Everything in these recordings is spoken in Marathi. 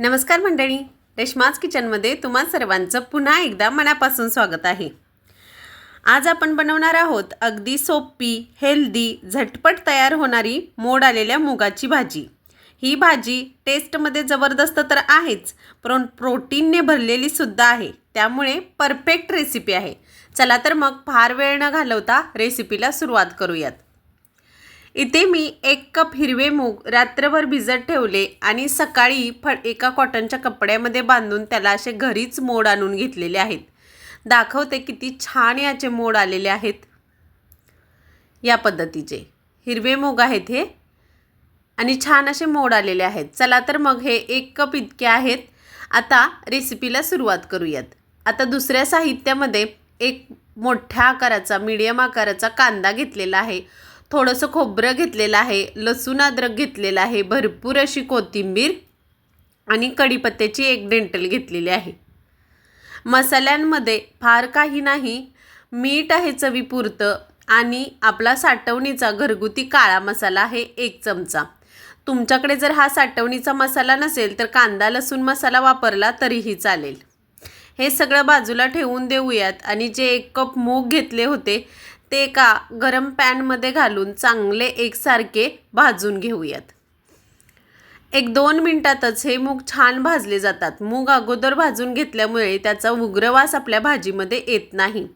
नमस्कार मंडळी रेश्माज किचनमध्ये तुम्हा सर्वांचं पुन्हा एकदा मनापासून स्वागत आहे. आज आपण बनवणार आहोत अगदी सोपी हेल्दी झटपट तयार होणारी मोड आलेल्या मुगाची भाजी. ही भाजी टेस्टमध्ये जबरदस्त तर आहेच पण प्रोटीनने भरलेली सुद्धा आहे. त्यामुळे परफेक्ट रेसिपी आहे. चला तर मग फार वेळ न घालवता रेसिपीला सुरुवात करूयात. इथे मी एक कप हिरवे मूग रात्रभर भिजत ठेवले आणि सकाळी फड एका कॉटनच्या कपड्यामध्ये बांधून त्याला असे घरीच मोड आणून घेतलेले आहेत. दाखवते किती छान याचे मोड आलेले आहेत. या पद्धतीचे. हिरवे मूग आहेत हे. आणि छान असे मोड आलेले आहेत. चला तर मग हे एक कप इतके आहेत. आता रेसिपीला सुरुवात करूयात. आता दुसऱ्या साहित्यामध्ये एक मोठ्या आकाराचा मीडियम आकाराचा कांदा घेतलेला आहे. थोडंसं खोबरं घेतलेलं आहे लसूण अद्रक घेतलेलं आहे भरपूर अशी कोथिंबीर आणि कढीपत्त्याची एक डेंटल घेतलेली आहे. मसाल्यांमध्ये फार काही नाही मीठ आहे चवीपुरतं आणि आपला साठवणीचा घरगुती काळा मसाला आहे एक चमचा. तुमच्याकडे जर हा साठवणीचा मसाला नसेल तर कांदा लसूण मसाला वापरला तरीही चालेल. हे सगळं बाजूला ठेवून देऊयात आणि जे एक कप मूग घेतले होते ते एका गरम पॅनमध्ये घालून चांगले एकसारखे भाजून घेऊयात. एक दोन मिनटातच हे मूग छान भाजले जातात. मूग अगोदर भाजून घेतल्यामुळे त्याचा उग्रवास आपल्या भाजीमध्ये येत नाही.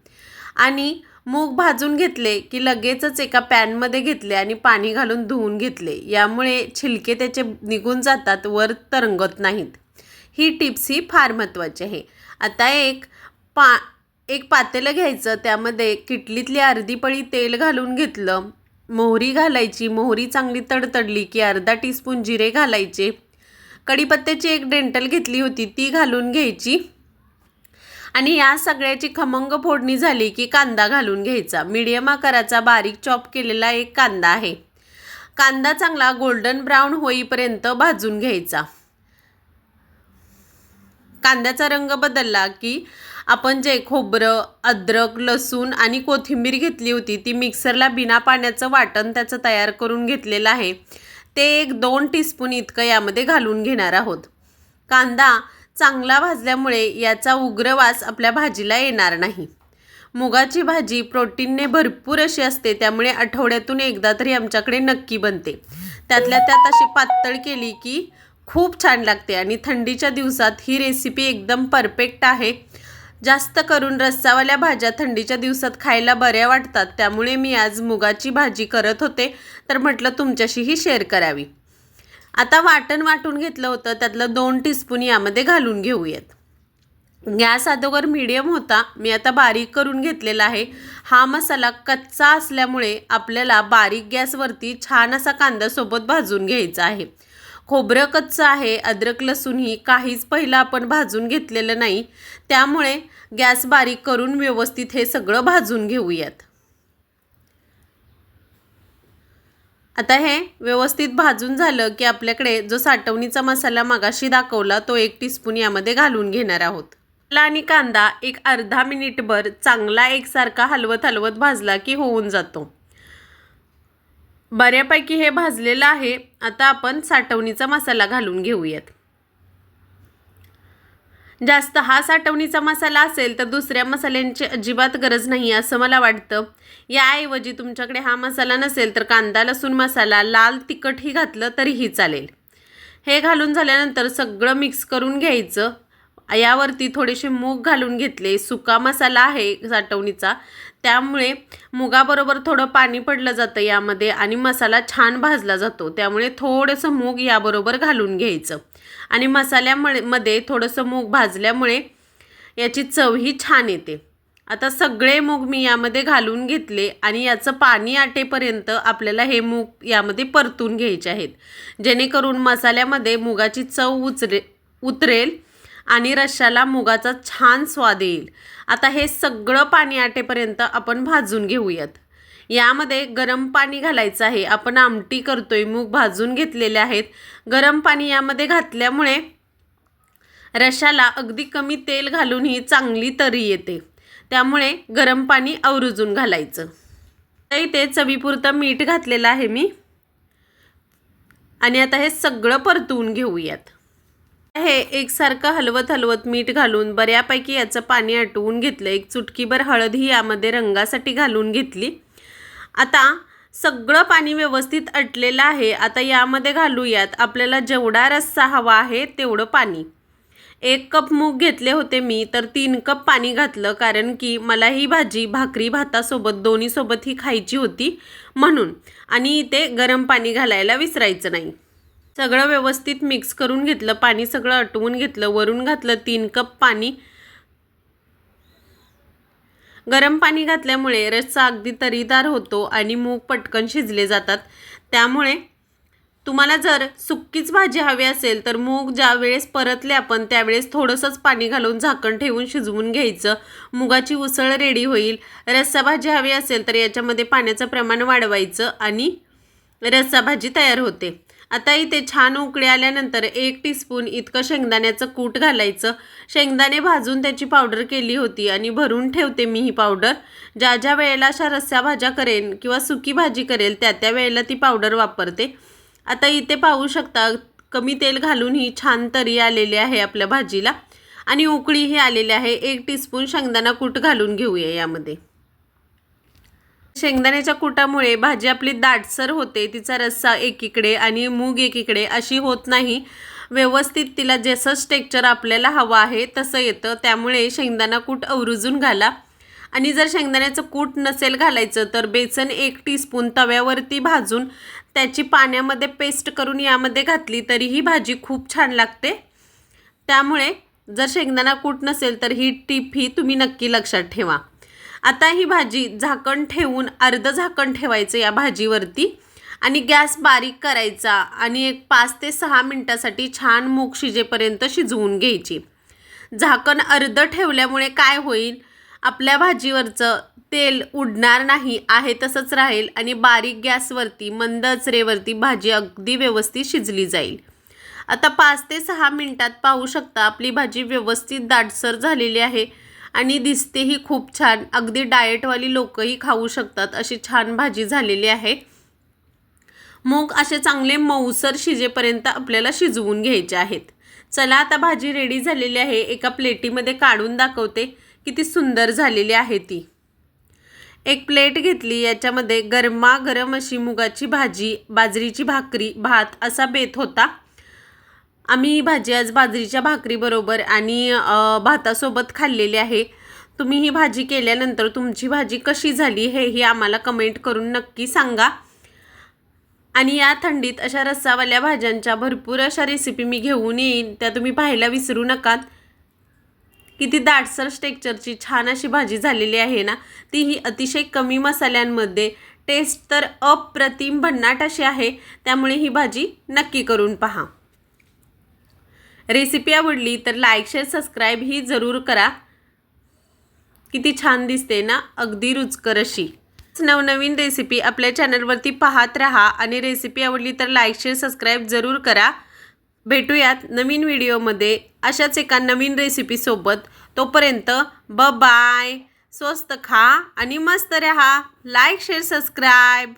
आणि मूग भाजून घेतले की लगेचच एका पॅनमध्ये घेतले आणि पाणी घालून धुवून घेतले. यामुळे छिलके त्याचे निघून जातात वर तरंगत नाहीत. ही टिप्स ही फार महत्त्वाची आहे. आता एक पा एक पातेलं घ्यायचं त्यामध्ये किटलीतली अर्धी पळी तेल घालून घेतलं. मोहरी घालायची मोहरी चांगली तडतडली की अर्धा टीस्पून जिरे घालायचे. कढीपत्त्याची एक डेंटल घेतली होती ती घालून घ्यायची. आणि या सगळ्याची खमंग फोडणी झाली की कांदा घालून घ्यायचा. मिडियम आकाराचा बारीक चॉप केलेला एक कांदा आहे. कांदा चांगला गोल्डन ब्राऊन होईपर्यंत भाजून घ्यायचा. कांद्याचा रंग बदलला की आपण जे खोबरं अद्रक लसूण आणि कोथिंबीर घेतली होती ती मिक्सरला बिना पाण्याचं वाटण त्याचं तयार करून घेतलेलं आहे. ते एक दोन टीस्पून इतकं यामध्ये घालून घेणार आहोत. कांदा चांगला भाजल्यामुळे याचा उग्र वास आपल्या भाजीला येणार नाही. मुगाची भाजी प्रोटीनने भरपूर अशी असते त्यामुळे आठवड्यातून एकदा तरी आमच्याकडे नक्की बनते. त्यातल्या त्यात अशी पातळ केली की खूप छान लागते आणि थंडीच्या दिवसात ही रेसिपी एकदम परफेक्ट आहे. जास्त करून रस्सावाल्या भाज्या थंडीच्या दिवसात खायला बऱ्या वाटतात. त्यामुळे मी आज मुगाची भाजी करत होते. तर म्हटलं तुमच्याशीही शेअर करावी. आता वाटण वाटून घेतलं होतं. त्यातलं दोन टीस्पून यामध्ये घालून घेऊयात. गॅस अगोदर मीडियम होता. मी आता बारीक करून घेतलेला आहे. हा मसाला कच्चा असल्यामुळे आपल्याला बारीक गॅसवरती छान असा कांदा सोबत भाजून घ्यायचा आहे. खोबरं कच्चं आहे अद्रक लसूणही काहीच पहिलं आपण भाजून घेतलेलं नाही. त्यामुळे गॅस बारीक करून व्यवस्थित हे सगळं भाजून घेऊयात. आता हे व्यवस्थित भाजून झालं की आपल्याकडे जो साठवणीचा मसाला मागाशी दाखवला तो एक टीस्पून यामध्ये घालून घेणार आहोत. आणि कांदा एक अर्धा मिनिटभर चांगला एकसारखा हलवत हलवत भाजला की होऊन जातो. बऱ्यापैकी हे भाजलेलं आहे. आता आपण साठवणीचा मसाला घालून घेऊयात. जास्त हा साठवणीचा मसाला असेल तर दुसऱ्या मसाल्यांची अजिबात गरज नाही असं मला वाटतं. याऐवजी तुमच्याकडे हा मसाला नसेल तर कांदा लसूण मसाला लाल तिखटही घातलं तरीही चालेल. हे घालून झाल्यानंतर सगळं मिक्स करून घ्यायचं. यावरती थोडेसे मूग घालून घेतले. सुका मसाला आहे साठवणीचा. त्यामुळे मुगाबरोबर थोडं पाणी पडलं जातं यामध्ये आणि मसाला छान भाजला जातो. त्यामुळे थोडंसं मूग याबरोबर घालून घ्यायचं. आणि मसाल्यामुळे मध्ये थोडंसं मूग भाजल्यामुळे याची चवही छान येते. आता सगळे मूग मी यामध्ये घालून घेतले आणि याचं पाणी आटेपर्यंत आपल्याला हे मूग यामध्ये परतून घ्यायचे आहेत. जेणेकरून मसाल्यामध्ये मुगाची चव उचरे उतरेल आणि रश्शाला मुगाचा छान स्वाद येईल. आता हे सगळं पाणी आटेपर्यंत आपण भाजून घेऊयात. यामध्ये गरम पाणी घालायचं आहे. आपण आमटी करतोय मूग भाजून घेतलेले आहेत. गरम पाणी यामध्ये घातल्यामुळे रशाला अगदी कमी तेल घालून ही चांगली तरी येते. त्यामुळे गरम पाणी आवरुजून घालायचं. तर इथे चवीपुरतं मीठ घातलेलं आहे मी. आणि आता हे सगळं परतवून घेऊयात. हे एकसारखं हलवत हलवत मीठ घालून बऱ्यापैकी याचं पाणी आटवून घेतलं. एक चुटकीभर हळद ही यामध्ये रंगासाठी घालून घेतली. आता सगळं पाणी व्यवस्थित अटलेलं आहे. आता यामध्ये घालूयात. आपल्याला जेवढा रस्सा हवा आहे तेवढं पाणी. एक कप मूग घेतले होते मी तर तीन कप पाणी घातलं कारण की मला ही भाजी भाकरी भातासोबत दोन्हीसोबत ही खायची होती म्हणून. आणि इथे गरम पाणी घालायला विसरायचं नाही. सगळं व्यवस्थित मिक्स करून घेतलं पाणी सगळं आटवून घेतलं वरून घातलं तीन कप पाणी. गरम पाणी घातल्यामुळे रस्सा अगदी तरीदार होतो आणि मूग पटकन शिजले जातात. त्यामुळे तुम्हाला जर सुक्कीच भाजी हवी असेल तर मूग ज्या वेळेस परतले आपण त्यावेळेस थोडंसंच पाणी घालून झाकण ठेवून शिजवून घ्यायचं. मुगाची उसळ रेडी होईल. रस्सा भाजी हवी असेल तर याच्यामध्ये पाण्याचं प्रमाण वाढवायचं आणि रस्सा भाजी तयार होते. आता इथे छान उकळी आल्यानंतर एक टीस्पून इतकं शेंगदाण्याचं कूट घालायचं. शेंगदाणे भाजून त्याची पावडर केली होती आणि भरून ठेवते मी ही पावडर ज्या ज्या वेळेला अशा रस्सा भाज्या करेन किंवा सुकी भाजी करेल त्या त्या वेळेला ती पावडर वापरते. आता इथे पाहू शकता कमी तेल घालून ही छान तरी आलेली आहे आपल्या भाजीला. आणि उकळीही आलेली आहे. एक टीस्पून शेंगदाणा कूट घालून घेऊया यामध्ये. शेंगदाण्याच्या कुटामुळे भाजी आपली दाटसर होते. तिचा रस्सा एकीकडे आणि मूग एकीकडे अशी होत नाही. व्यवस्थित तिला जसं टेक्चर आपल्याला हवं आहे तसं येतं. त्यामुळे शेंगदाणा कूट अवरुजून घाला. आणि जर शेंगदाण्याचं कूट नसेल घालायचं तर बेसन एक टीस्पून तव्यावरती भाजून त्याची पाण्यामध्ये पेस्ट करून यामध्ये घातली तरी ही भाजी खूप छान लागते. त्यामुळे जर शेंगदाणा कूट नसेल तर ही टीप ही तुम्ही नक्की लक्षात ठेवा. आता ही भाजी झाकण ठेवून अर्ध झाकण ठेवायचं या भाजीवरती. आणि गॅस बारीक करायचा आणि एक पाच ते सहा मिनटासाठी छान मूग शिजेपर्यंत शिजवून घ्यायची. झाकण अर्ध ठेवल्यामुळे काय होईल? आपल्या भाजीवरचं तेल उडणार नाही आहे तसंच राहील आणि बारीक गॅसवरती मंद अचरेवरती भाजी अगदी व्यवस्थित शिजली जाईल. आता पाच ते सहा मिनटात पाहू शकता आपली भाजी व्यवस्थित दाटसर झालेली आहे. आणि दिसतेही खूप छान. अगदी डाएटवाली लोकही खाऊ शकतात. अशी छान भाजी झालेली आहे. मूग असे चांगले मऊसर शिजेपर्यंत आपल्याला शिजवून घ्यायचे आहेत. चला आता भाजी रेडी झालेली आहे. एका प्लेटीमध्ये काढून दाखवते. किती सुंदर झालेली आहे ती. एक प्लेट घेतली. याच्यामध्ये गरमागरम अशी मुगाची भाजी बाजरीची भाकरी भात असा बेत होता. आम्ही ही भाजी आज बाजरीच्या भाकरीबरोबर आणि भातासोबत खाल्लेली आहे. तुम्ही ही भाजी केल्यानंतर तुमची भाजी कशी झाली हे ही आम्हाला कमेंट करून नक्की सांगा. आणि या थंडीत अशा रस्सावाल्या भाज्यांच्या भरपूर अशा रेसिपी मी घेऊन येईन त्या तुम्ही पाहायला विसरू नका. किती दाटसर स्टेक्चरची छान अशी भाजी झालेली आहे ना ती ही अतिशय कमी मसाल्यांमध्ये. टेस्ट तर अप्रतिम भन्नाट अशी आहे त्यामुळे ही भाजी नक्की करून पहा. रेसिपी आवडली तर लाईक शेअर सबस्क्राईब ही जरूर करा. किती छान दिसते ना अगदी रुचकर अशी. नवनवीन रेसिपी आपल्या चॅनलवरती पाहत राहा आणि रेसिपी आवडली तर लाईक शेअर सबस्क्राईब जरूर करा. भेटूयात नवीन व्हिडिओमध्ये अशाच एका नवीन रेसिपीसोबत तोपर्यंत ब बाय स्वस्त खा आणि मस्त रहा. Like share subscribe